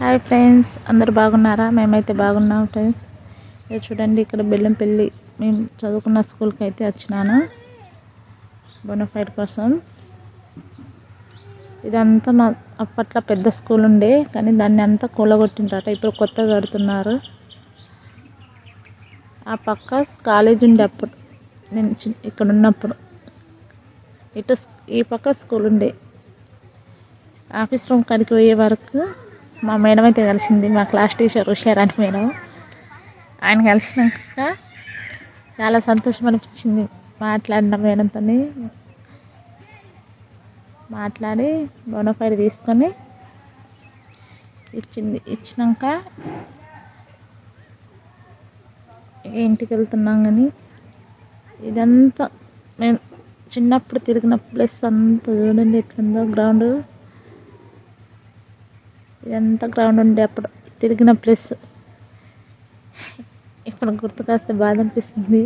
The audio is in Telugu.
హాయ్ ఫ్రెండ్స్ అందరు బాగున్నారా? మేమైతే బాగున్నాం ఫ్రెండ్స్ ఇది చూడండి ఇక్కడ బెల్లంపల్లి మేము చదువుకున్న స్కూల్కి అయితే వచ్చినాను బొనఫైడ్ కోసం. ఇదంతా మా అప్పట్లో పెద్ద స్కూల్ ఉండే కానీ దాన్ని అంతా కూలగొట్టింటారట ఇప్పుడు కొత్తగా కడుతున్నారు. ఆ పక్క కాలేజ్ ఉండే అప్పుడు నేను చిన్న ఇక్కడ ఉన్నప్పుడు. ఇటు ఈ పక్క స్కూల్ ఉండే. ఆఫీస్ రూమ్ కాడికి పోయే వరకు మా మేడం అయితే కలిసింది మా క్లాస్ టీచర్ హుషార్ అని మేడం. ఆయన కలిసినాక చాలా సంతోషం అనిపించింది మాట్లాడిన మేడంతో మాట్లాడి బోనఫైడ్ తీసుకొని ఇచ్చింది ఇచ్చినాక ఇంటికి వెళ్తున్నాం కానీ ఇదంతా మేము చిన్నప్పుడు తిరిగిన ప్లేస్ అంతా చూడండి ఎట్లుందో గ్రౌండ్. ఇదంతా గ్రౌండ్ ఉండే అప్పుడు తిరిగిన ప్లేస్ ఇప్పుడు గుర్తుకొస్తే బాధ అనిపిస్తుంది.